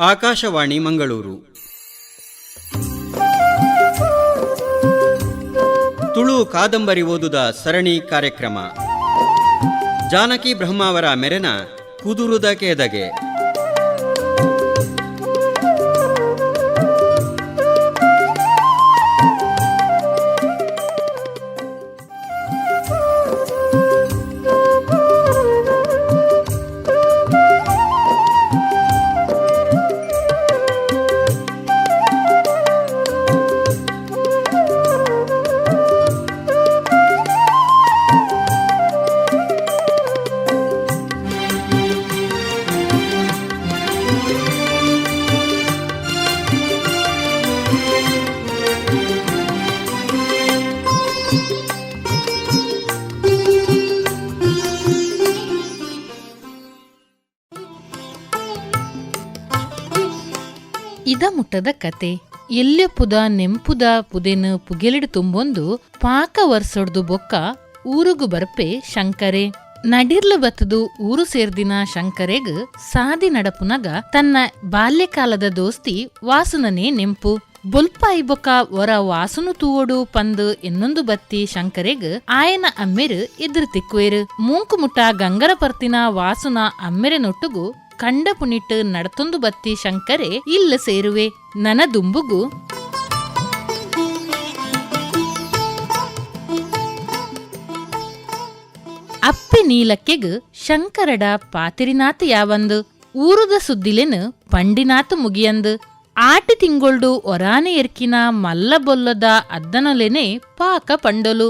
ಆಕಾಶವಾಣಿ ಮಂಗಳೂರು. ತುಳು ಕಾದಂಬರಿ ಓದುದ ಸರಣಿ ಕಾರ್ಯಕ್ರಮ. ಜಾನಕಿ ಬ್ರಹ್ಮಾವರ ಮೆರೆನ ಕುದುರುದ ಕೇದಗೆ. ಮುಟ್ಟದ ಕತೆ. ಎಲ್ಲೆ ಪುದ ನೆಂಪುದ ಪುದೇನ ಪುಗೆಲಿಡು ತುಂಬೊಂದು ಪಾಕ ವರ್ಸೊಡ್ದು ಬೊಕ್ಕ ಊರುಗು ಬರ್ಪೆ ಶಂಕರೆ. ನಡಿರ್ಲು ಬತ್ತದು ಊರು ಸೇರ್ದಿನ ಶಂಕರೆಗ್ ಸಾದಿ ನಡಪುನಗ ತನ್ನ ಬಾಲ್ಯಕಾಲದ ದೋಸ್ತಿ ವಾಸುನನೇ ನೆಂಪು. ಬೊಲ್ಪ ಐಬೊಕ ಒರ ವಾಸುನು ತೂವೊಡು ಪಂದ್ ಇನ್ನೊಂದು ಬತ್ತಿ ಶಂಕರೆಗ್ ಆಯನ ಅಮ್ಮೆರ್ ಎದುರು ತಿಕ್ಕುವೆರು. ಮೂಂಕು ಮುಟ್ಟ ಗಂಗರ ಪರ್ತಿನ ವಾಸುನ ಅಮ್ಮೆರೆನೊಟ್ಟುಗು ಕಂಡ ಪುನಿಟ್ಟು ನಡತೊಂದು ಬತ್ತಿ ಶಂಕರೆ, ಇಲ್ಲ ಸೇರುವೆ ನನ ದುಂಬುಗು ಅಪ್ಪೆ ನೀಲಕ್ಕೆಗ್ ಶಂಕರಡ ಪಾತಿರಿನಾತ್ ಯಾವಂದು, ಊರುದ ಸುದ್ದಿಲೆನ್ ಪಂಡಿನಾತ್ ಮುಗಿಯಂದು. ಆಟಿ ತಿಂಗೊಳ್ಡು ಒರಾನೆ ಎರ್ಕಿನ ಮಲ್ಲ ಬೊಲ್ಲದ ಅದ್ದನೊಲೆನೆ ಪಾಕ ಪಂಡೊಲು.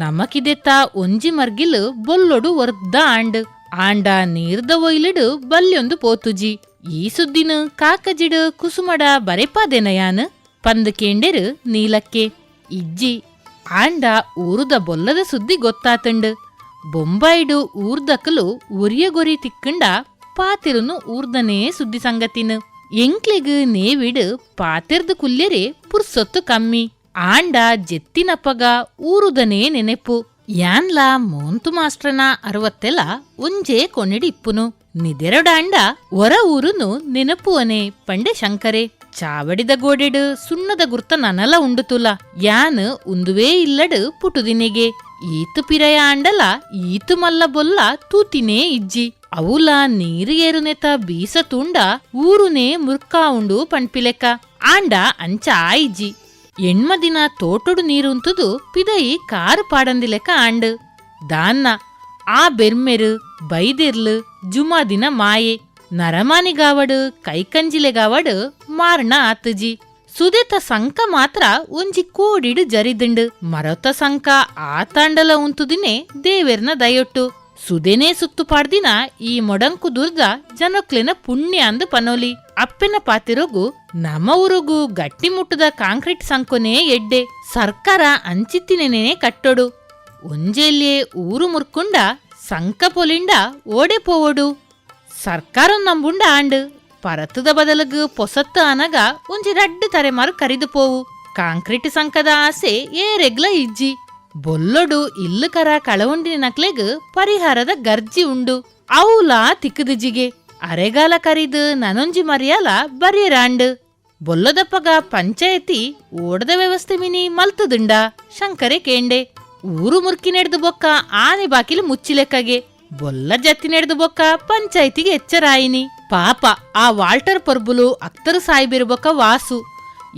ನಮಕಿದೆತ್ತ ಒಂಜಿ ಮರ್ಗಿಲ್ ಬೊಲ್ಲೊಡು ಒರ್ದ ಆಂಡ್ ಆಂಡ ನೀರ್ದ ಒಯ್ಲಿಡು ಬಲ್ಯೊಂದು ಪೋತುಜಿ. ಈ ಸುದ್ದಿನ ಕಾಕಜಿಡು ಕುಸುಮಡ ಬರೆಪಾದೆನಯಾನ್ ಪಂದ್ ಕೇಂಡೆರು ನೀಲಕ್ಕೆ. ಇಜ್ಜಿ, ಆಂಡ ಊರುದ ಬೊಲ್ಲದ ಸುದ್ದಿ ಗೊತ್ತಾತಂಡ್. ಬೊಂಬಾಯಿಡು ಊರ್ದಕಲು ಒರಿಯಗೊರಿ ತಿಕ್ಕಂಡ ಪಾತಿರುನು ಊರ್ದನೇ ಸುದ್ದಿ ಸಂಗತಿನ. ಎಂಕ್ಲೆಗ್ ನೇವಿಡ್ ಪಾತಿರ್ದ ಕುಲ್ಯರೆ ಪುರ್ಸೊತ್ತು ಕಮ್ಮಿ. ಆಂಡ ಜೆತ್ತಿನಪ್ಪಗ ಊರುದನೇ ನೆನೆಪು. ಯಾನ್ಲ ಮೋಂತು ಮಾಸ್ಟ್ರನ ಅರವತ್ತೆಲ ಉಂಜೆ ಕೊನೆಡಿಪ್ಪುನು, ನಿದೆರಡಾಂಡ ಹೊರ ಊರುನು ನೆನಪುವನೆ ಪಂಡೆ ಶಂಕರೆ, ಚಾವಡಿದ ಗೋಡೆಡು ಸುಣ್ಣದ ಗುರ್ತ ನನಲ ಉಂಡುತುಲ, ಯಾನ್ ಉಂದುವೇ ಇಲ್ಲಡು ಪುಟುದಿನೆಗೆ, ಈತು ಪಿರಯ ಆಂಡಲ ಈತು ಮಲ್ಲ ಬೊಲ್ಲ ತೂತಿನೇ ಇಜ್ಜಿ, ಅವುಲ ನೀರು ಏರುನೆತ ಬೀಸ ತುಂಡ ಊರುನೇ ಮುರ್ಕಾ ಉಂಡು ಪಣ್ಪಿಲೆಕ್ಕ ಆಂಡ ಅಂಚ ಆಯಿಜ್ಜಿ ಎಣ್ಮದಿನ ತೋಟುಡು ನೀರುಂತುದು ಪಿದೈ ಕಾರು ಪಾಡಂದಿಲೆಕ ಆಂಡ್. ದಾನ್ನ, ಆ ಬೆರ್ಮೆರು, ಬೈದಿರ್ಲು, ಜುಮಾ ದಿನ ಮಾಯೆ ನರಮಾನಿಗಾವಡು ಕೈಕಂಜಿಲೆಗಾವಡು ಮಾರ್ನ ಆತಜಿ. ಸುದೆತ ಸಂಕ ಮಾತ್ರ ಒಂಜಿ ಕೋಡಿಡ್ ಜರಿದಿಂಡು. ಮರತ ಸಂಕ ಆತಾಂಡಲ ಉಂತುದಿನೇ ದೇವೆರ್ನ ದಯೊಟ್ಟು. ಸುದೆನೇ ಸುತ್ತು ಪಾಡ್ದಿನ ಈ ಮೊಡಂಕು ದುರ್ಗ ಜನಕ್ಲೆನ ಪುಣ್ಯ ಅಂದು ಪನೋಲಿ. ಅಪ್ಪೆನ ಪಾತಿರೋಗು ನಮ್ಮ ಊರುಗು ಗಟ್ಟಿಮುಟ್ಟದ ಕಾಂಕ್ರೀಟ್ ಸಂಕೊನೇ ಎಡ್ಡೆ. ಸರ್ಕಾರ ಅಂಚಿತ್ತಿನೇನೆ ಕಟ್ಟೊಡು. ಒಂಜೆಲ್ಲೇ ಊರು ಮುರ್ಕುಂಡ, ಸಂಕ ಪೊಲಿಂಡ ಓಡೆ ಪೋವಡು. ಸರ್ಕಾರ ನಂಬುಂಡ ಆಂಡ್, ಪರತದ ಬದಲಗ್ ಪೊಸತ್ತ ಅನಗ ಒಂಜಿ ರಡ್ಡು ತರೆಮಾರು ಕರಿದು ಪೋವು. ಕಾಂಕ್ರೀಟ್ ಸಂಕದ ಆಸೆ ಏ ರೆಗ್ಲ ಇಜ್ಜಿ. ಬೊಲ್ಲೊಡು ಇಲ್ಲು ಕರ ಕಳವುಂಡಿನ ನಕ್ಲೆಗ್ ಪರಿಹಾರದ ಗರ್ಜಿ ಉಂಡು. ಅವುಲ ತಿಕ್ಕದಿಜಿಗೆ ಅರೆಗಾಲ ಕರಿದು ನನೊಂಜಿ ಮರಿಯಾಲ ಬರಿಯರಾಂಡ್. ಬೊಲ್ಲದಪ್ಪಗ ಪಂಚಾಯತಿ ಓಡದ ವ್ಯವಸ್ಥೆ ಮಿನಿ ಮಲ್ತದುಂಡ, ಶಂಕರೆ ಕೇಂಡೆ. ಊರು ಮುರ್ಕಿ ನೆಡ್ದು ಬೊಕ್ಕ ಆನೆ ಬಾಕಿಲು ಮುಚ್ಚಿಲೆಕ್ಕಗೆ. ಬೊಲ್ಲ ಜತ್ತಿ ನೆಡ್ದು ಬೊಕ್ಕ ಪಂಚಾಯತಿಗೆ ಎಚ್ಚರಾಯಿನಿ. ಪಾಪ, ಆ ವಾಲ್ಟರ್ ಪರ್ಬುಲು ಅಕ್ತರು ಸಾಯ್ಬಿರ್ಬೊಕ್ಕ ವಾಸು.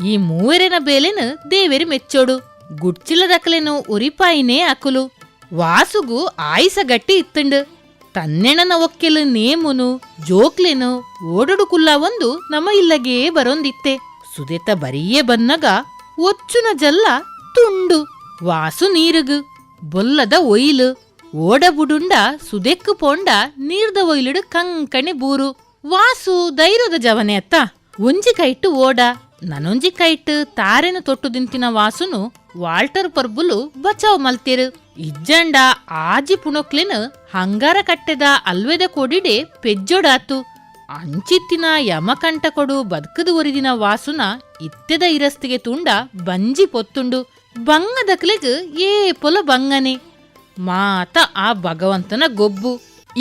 ಈ ಮೂವರಿನ ಬೇಲೆನ ದೇವೇರಿ ಮೆಚ್ಚೋಡು. ಗುಡ್ಚಿಲದಕ್ಲೆನು ಉರಿಪಾಯಿನೇ ಅಕುಲು. ವಾಸುಗು ಆಯಿಸ ಗಟ್ಟಿ ಇತ್ತಂಡು. ತನ್ನೆಣನ ಒಕ್ಕೆಲು ನೇಮುನು, ಜೋಕ್ಲೆನು ಓಡಡು ಕುಲ್ಲ ಒಂದು ನಮ ಇಲ್ಲಗೇ ಬರೊಂದಿತ್ತೆ. ಸುದೆತ ಬರಿಯೇ ಬನ್ನಗ ಒಚ್ಚುನ ಜಲ್ಲ ತುಂಡು, ವಾಸು ನೀರುಗು, ಬೊಲ್ಲದ ಒಯ್ಲು, ಓಡಬುಡುಂಡ ಸುದೆಕ್ಕು ಪೋಂಡ ನೀರ್ದ ಒಯ್ಲುಡು ಕಂಕಣಿ ಬೂರು, ವಾಸು ಧೈರ್ಯದ ಜವನೆ ಅತ್ತ. ಒಂಜಿ ಕೈಟ್ಟು ಓಡ ನನೊಂಜಿ ಕೈಟ್ ತಾರೆನು ತೊಟ್ಟು ದಿಂತಿನ ವಾಸುನು, ವಾಲ್ಟರ್ ಪರ್ಬುಲು ಬಚಾವ್ ಮಲ್ತೆರು. ಇಜ್ಜಂಡ ಆಜಿ ಪುಣೊಕ್ಲೆನ್ ಹಂಗಾರ ಕಟ್ಟೆದ ಅಲ್ವೆದ ಕೊಡಿಡೆ ಪೆಜ್ಜೊಡಾತು. ಅಂಚಿತ್ತಿನ ಯಮಕಂಠ ಕೊಡು ಬದುಕದು ಒರಿದಿನ ವಾಸುನ ಇತ್ತೆದ ಇರಸ್ತಿಗೆ ತುಂಡ ಬಂಜಿ ಪೊತ್ತುಂಡು. ಬಂಗದಕ್ಲೆಗ್ ಏ ಪೊಲ ಬಂಗನೆ. ಮಾತ ಆ ಭಗವಂತನ ಗೊಬ್ಬು.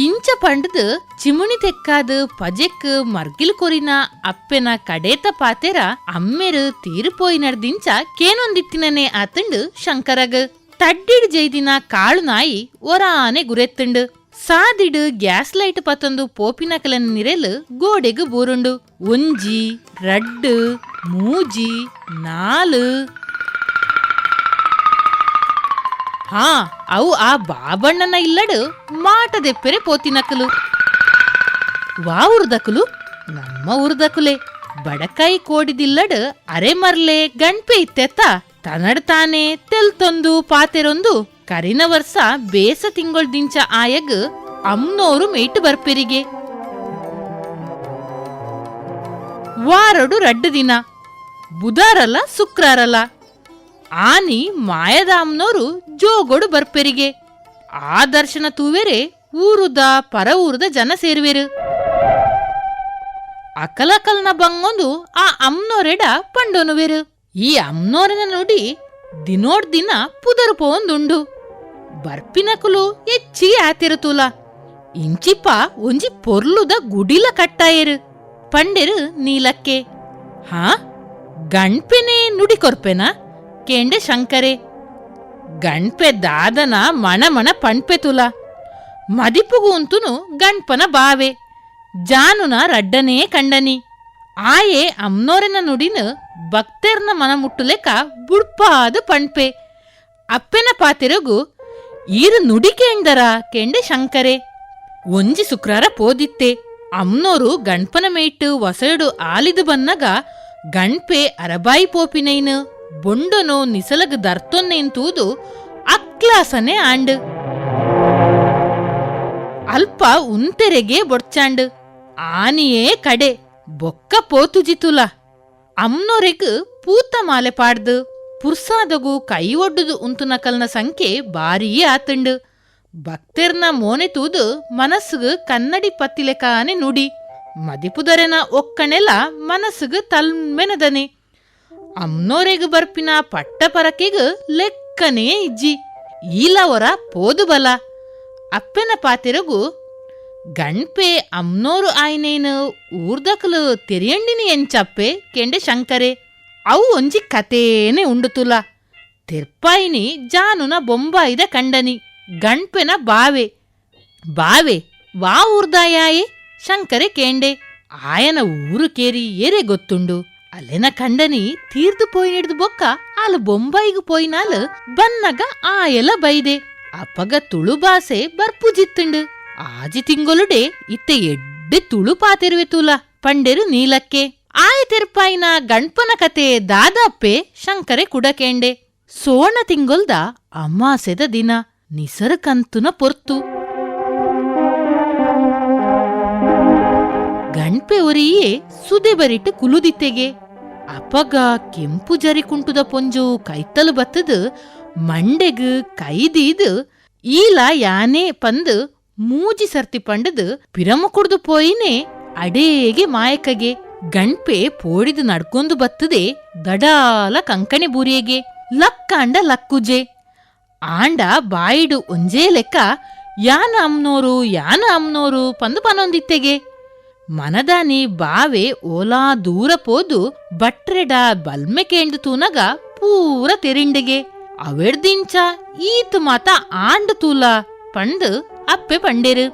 ಇಂಚ ಪಂಡದು ಚಿಮುಣಿ ತೆಕ್ಕಾದ ಪಜೆಕ್ ಮರ್ಗಿಲ್ ಕೊರಿನ ಅಪ್ಪೆನ ಕಡೇತ ಪಾತೆರ ಅಮ್ಮೆರು ತೀರುಪೋಯಿ ನಡ್ದಿಂಚ ಕೇನೊಂದಿತ್ತಿನನೆ ಆತಂಡು ಶಂಕರಗ್. ತಡ್ಡಿಡ್ ಜೈದಿನ ಕಾಳು ನಾಯಿ ಒರಾನೆ ಗುರೆತ್ತುಂಡು. ಸಾದಿಡು ಗ್ಯಾಸ್ ಲೈಟ್ ಪತ್ತೊಂದು ಪೋಪಿನ ಕಲನ್ ನಿರೆಲ್ ಗೋಡೆಗ್ ಬೂರುಂಡು. ಒಂಜಿ, ರಡ್ಡು, ಮೂಜಿ, ನಾಲ್. ಹಾ, ಅವು ಆ ಬಾಬಣ್ಣನ ಇಲ್ಲಡು ಮಾಟದೆಪ್ಪೆರೆ ವಾ ಉರ್ದಕಲು ನಮ್ಮ ಉರ್ದಕುಲೆ ಬಡಕಾಯಿ ಕೋಡಿದಿಲ್ಲಡು ಅರೆ ಮರ್ಲೆ ಗಣ್ಪೆ ಇತ್ತೆತ್ತ. ತನಡ್ ತೆಲ್ ತೆಲ್ತೊಂದು ಪಾತೆರೊಂದು ಕರಿನ ವರ್ಷ ಬೇಸ ತಿಂಗೊಳ್ದಿಂಚ ಆಯಗ್ ಅಮ್ನೋರು ಮೇಟ್ ಬರ್ಪಿರಿಗೆ. ವಾರಡು ರಡ್ಡು ದಿನ, ಬುಧಾರಲ್ಲ ಶುಕ್ರಾರಲ್ಲ, ಆನಿ ಮಾಯದಾಮ್ನೋರು ಜೋಗೊಡು ಬರ್ಪೆರಿಗೆ. ಆ ದರ್ಶನ ತೂವೆರೆ ಊರುದ ಪರ ಊರುದ ಜನ ಸೇರುವೆರು. ಅಕಲಕಲ್ನ ಬಂಗೊಂದು ಆ ಅಮ್ನೋರೆಡ ಪಂಡೋನುವೆರು. ಈ ಅಮ್ನೋರನ ನೋಡಿ ದಿನೋಡ್ ದಿನ ಪುದರು ಒಂದುಂಡು. ಬರ್ಪಿನಕುಲು ಹೆಚ್ಚಿಗೆ ಆತಿರುತೂಲ ಇಂಚಿಪ್ಪ ಒಂಜಿ ಪೊರ್ಲುದ ಗುಡಿಲ ಕಟ್ಟಾಯರು. ಪಂಡೆರು ನೀಲಕ್ಕೆ. ಹಾ, ಗಣ್ಪೆನೆ ನುಡಿ ಕೊರ್ಪೆನ? ಕೇಂಡೆ ಶಂಕರೆ. ಗಣ್ಪೆ ದಾದನ ಮಣಮಣ ಮಣ ಪಣ್ಪೆ ತುಲ. ಮದಿಪುಗು ಅಂತುನು ಗಣ್ಪನ ಬಾವೆ. ಜಾನುನ ರಡ್ಡನೇ ಕಂಡನಿ. ಆಯೆ ಅಮ್ನೋರೆನ ನುಡಿನ ಭಕ್ತರ್ನ ಮನ ಮುಟ್ಟುಲೆಕ ಬುಡ್ಪಾದ ಪಣ್ಪೆ. ಅಪ್ಪೆನ ಪಾತಿರಗು, ಈರು ನುಡಿ ಕೇಂದರ ಕೆಂಡೆ ಶಂಕರೆ. ಒಂಜಿ ಶುಕ್ರಾರ ಪೋದಿತ್ತೆ. ಅಮ್ನೋರು ಗಣ್ಪನ ಮೇಟ್ ವಸಡು ಆಲಿದು ಬನ್ನಗ, ಗಣ್ಪೆ ಅರಬಾಯಿ ಪೋಪಿನೈನು ನಿಸಲಗ ನಿಸಲಗ್ ದರ್ತೊನ್ನೆಂತೂದು ಅಕ್ಲಾಸನೆ ಆಂಡ್. ಅಲ್ಪ ಉಂತೆರೆಗೆ ಬೊಡ್ಚಾಂಡ್. ಆನಿಯೇ ಕಡೆ. ಬೊಕ್ಕ ಪೋತುಜಿತುಲ ಅಮ್ನೋರೆಗ್ ಪೂತ ಮಾಲೆ ಪಾಡ್ದು, ಪುರ್ಸಾದಗು ಕೈ ಒಡ್ಡುದು ಉಂತುನಕಲ್ನ ಸಂಖ್ಯೆ ಬಾರಿಯೇ ಆತಂಡು. ಭಕ್ತೆರ್ನ ಮೋನೆ ತೂದು ಮನಸ್ಸುಗ್ ಕನ್ನಡಿ ಪತ್ತಿಲೆಕಾನೆ ನುಡಿ. ಮದಿಪುದರೆನ ಒಕ್ಕಣೆಲ ಮನಸ್ಸುಗ್ ತಲ್ಮೆನದನೆ. ಅಮ್ನೋರೆಗ್ ಬರ್ಪಿನ ಪಟ್ಟ ಪರಕೆಗ್ ಲೆಕ್ಕನೇ ಇಜ್ಜಿ. ಈಲವರ ಪೋದು ಬಲ. ಅಪ್ಪೆನ ಪಾತೆರಗು ಗಣ್ಪೆ ಅಮ್ನೋರು ಆಯ್ನೇನು ಊರ್ದಕಲು ತೆರಿಯಂಡಿನಿ ಎಂಚಪ್ಪೆ ಕೆಂಡೆ ಶಂಕರೆ. ಅವು ಒಂಜಿ ಕತೇನೆ ಉಂಡುತುಲ. ತೆರ್ಪಾಯಿನಿ ಜಾನುನ ಬೊಂಬಾಯಿದ ಕಂಡನಿ. ಗಣ್ಪೆನ ಬಾವೆ. ಬಾವೆ, ವಾ ಊರ್ದಾಯಾಯೆ? ಶಂಕರೆ ಕೇಂಡೆ. ಆಯನ ಊರು ಕೇರಿ ಏರೆ ಗೊತ್ತುಂಡು. ಅಲ್ಲೆನ ಕಂಡನಿ ತೀರ್ದು ಪೋಯಿನಿಡ್ದು ಬೊಕ್ಕ. ಆಲು ಬೊಂಬಾಯಿಗು ಪೋಯಿನಾಲು ಬನ್ನಗ ಆಯಲ ಬೈದೆ. ಅಪ್ಪಗ ತುಳು ಬಾಸೆ ಬರ್ಪುಜಿತ್ತುಂಡು ಆಜಿ ತಿಂಗೊಲುಡೆ ಇತ್ತೆ ಎಡ್ಡೆ ತುಳು ಪಾತಿರುವೆ ತೂಲ. ಪಂಡೆರು ನೀಲಕ್ಕೆ. ಆಯ ತೆರ್ಪಾಯಿನ ಗಣ್ಪನ ಕತೆ ದಾದಾಪ್ಪೆ ಶಂಕರೆ ಕುಡಕೇಂಡೆ. ಸೋಣ ತಿಂಗೊಲ್ದ ಅಮಾಸೆದ ದಿನ ನಿಸರ್ಕಂತುನ ಪೊರ್ತು. ಗಣ್ಪೆ ಒರಿಯೇ ಸುದೆ ಬರಿಟ್ಟು ಕುಲುದಿತ್ತೆಗೆ. ಅಪಗ ಕೆಂಪು ಜರಿ ಕುಂಟುದ ಪೊಂಜು ಕೈತಲು ಬತ್ತದು, ಮಂಡೆಗ್ ಕೈದೀದು ಈಲ ಯಾನೇ ಪಂದು ಮೂಜಿ ಸರ್ತಿ ಪಂಡದು ಪಿರಮ ಕುಡ್ದು ಪೋಯಿನೇ ಅಡೇಗೆ ಮಾಯಕಗೆ ಗಣ್ಪೆ ಪೋಡಿದು ನಡ್ಕೊಂದು ಬತ್ತದೆ ದಡಾಲ ಕಂಕಣಿ ಬೂರಿಯಗೆ ಲಕ್ಕಾಂಡ ಲಕ್ಕುಜೆ. ಆಂಡ ಬಾಯಿಡು ಒಂಜೇ ಲೆಕ್ಕ ಯಾನ ಅಮ್ನೋರು ಯಾನ ಅಮ್ನೋರು ಪಂದು ಪನೊಂದಿತ್ತೆಗೆ. ಮನದಾನಿ ಬಾವೆ ಓಲಾ ದೂರ ಪೋದು ಬಟ್ರೆಡ ಬಲ್ಮೆ ಕೇಂದು ತೂನಗ ಪೂರ ತೆರಿಂಡೆಗೆ. ಅವೆಡ್ದಿಂಚ ಈತು ಮಾತ ಆಂಡ ತೂಲ ಪಂಡ್ ಅಪ್ಪೆ ಪಂಡೆರು.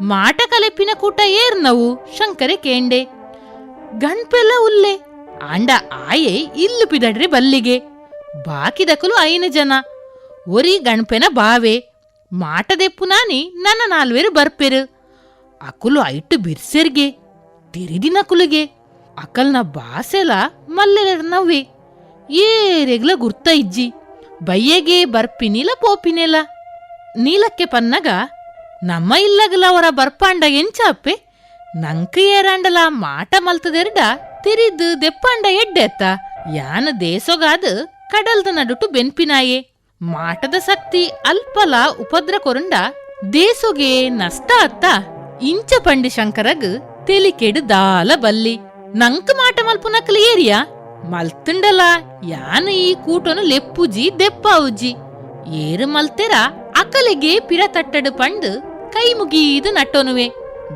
ಮಾಟ ಕಲೆಪಿನ ಕೂಟ ಏರ್ನವು ಶಂಕರೆ ಕೇಂಡೆ. ಗಣ್ಪೆಲ್ಲ ಉಲ್ಲೆ, ಆಂಡ ಆಯೆ ಇಲ್ಲು ಪಿದಡ್ರೆ ಬಲ್ಲಿಗೆ. ಬಾಕಿದಕಲು ಐನ ಜನ, ಒರಿ ಗಣಪೆನ ಬಾವೆ. ಮಾಟದೆಪ್ಪು ನಾನಿ ನನ್ನ ನಾಲ್ವೇರು ಬರ್ಪೆರು. ಅಕುಲು ಐಟು ಬಿರ್ಸೆರ್ಗೆ, ತಿರಿದಿನ ಕುಲಿಗೆ. ಅಕಲ್ನ ಬಾಸೆಲ ಮಲ್ಲೆರ ಏರೆಗ್ಲ ಗುರ್ತ ಇಜ್ಜಿ ಬಯ್ಯಗೆ ಬರ್ಪಿನಿಲ್ಲ ಪೋಪಿನೆಲ. ನೀಲಕ್ಕೆ ಪನ್ನಗ, ನಮ್ಮ ಇಲ್ಲಗಲವರ ಬರ್ಪಾಂಡ ಎಂಚಾಪೆ ನಂಕ ಮಾಟ ಮಲ್ತದೆರ್ಡ, ತಿರಿದು ದೆಪ್ಪಾಂಡ ಎಡ್ಡೆತ್ತ, ಯಾನ ದೇಸೊಗಾದ ಕಡಲ್ದ ನಡುಟು ಬೆನ್ಪಿನಾಯೆ. ಮಾಟದ ಸಕ್ತಿ ಅಲ್ಪಲ ಉಪದ್ರ ಕೊರುಂಡ, ದೇಸೊಗೆ ನಷ್ಟ ಅತ್ತ, ಇಂಚ ಪಂಡಿ ಶಂಕರಗ್ ತೆಲಿಕೆಡು ದಾಲ ಬಲ್ಲಿ. ನಂಕ ಮಾಟ ಮಲ್ಪುನಕಲ್ ಏರಿಯ, ಮಲ್ತುಂಡಲ ಯಾನ ಈ ಕೂಟನು ಲೆಪ್ಪುಜಿ ದೆಪ್ಪಾವುಜಿ. ಏರು ಮಲ್ತೆರ ಅಕಲೆಗೆ ಪಿರ ತಟ್ಟಡು ಪಂಡ್ ಕೈ ಮುಗೀದು ನಟ್ಟೊನುವೆ.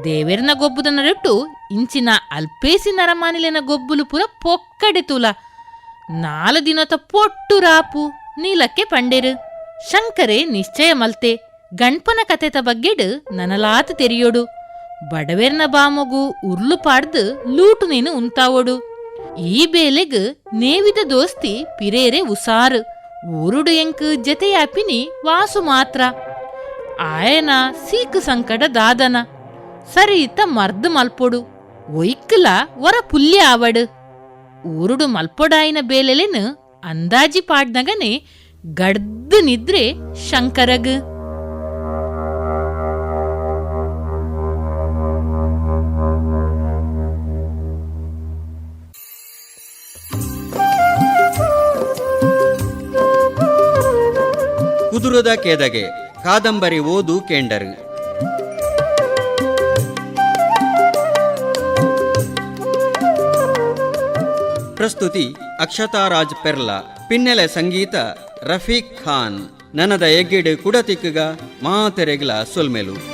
ದೇವೆರ್ನ ಗೊಬ್ಬುದ ನಡಟ್ಟು ಇಂಚಿನ ಅಲ್ಪೇಸಿ ನರಮಾನಿಲೆನ ಗೊಬ್ಬುಲು ಪುರ ಪೊಕ್ಕಡೆ ತುಲ. ನಾಲ್ ದಿನತ ಪೊಟ್ಟು ರಾಪು ನೀಲಕ್ಕೆ ಪಂಡೆರು. ಶಂಕರೆ ನಿಶ್ಚಯ ಮಲ್ತೆ, ಗಣ್ಪನ ಕತೆತ ಬಗ್ಗೆಡು ನನಲಾತ ತೆರೆಯೋಡು. ಬಡವೆರ್ನ ಬಾಮಗು ಉರ್ಲು ಪಾಡ್ದು ಲೂಟು ನೀನು ಉಂತಾವೋಡು. ಈ ಬೇಲೆಗ್ ನೇವಿದ ದೋಸ್ತಿ ಪಿರೇರೆ ಉಸಾರು. ಊರುಡು ಎಂಕ್ ಜತೆಯಾಪಿನಿ ವಾಸು ಮಾತ್ರ. ಆಯನ ಸೀಕು ಸಂಕಟ ದಾದನ. ಸರೀತ ಮರ್ದ್ ಮಲ್ಪೊಡು. ಒಯ್ಕಲ ಒರ ಪುಲ್ಯ ಆವಡು. ಊರುಡು ಮಲ್ಪೊಡಾಯಿನ ಬೇಲೆಲೆನು ಅಂದಾಜಿ ಪಾಡ್ನಗನೆ ಗಡ್ದು ನಿದ್ರೆ ಶಂಕರಗ್. ಕುದುರದ ಕೆದಗೆ ಕಾದಂಬರಿ ಓದು ಕೇಂಡರು. ಪ್ರಸ್ತುತಿ ಅಕ್ಷತಾರಾಜ್ ಪೆರ್ಲಾ. ಪಿನ್ನೆಲೆ ಸಂಗೀತ ರಫೀಕ್ ಖಾನ್. ನನದ ಎಗ್ಗಿಡು ಕುಡತಿಕ್ಕುಗ ಮಾತೆರೆಗ್ಲ ಸೊಲ್ಮೆಲು.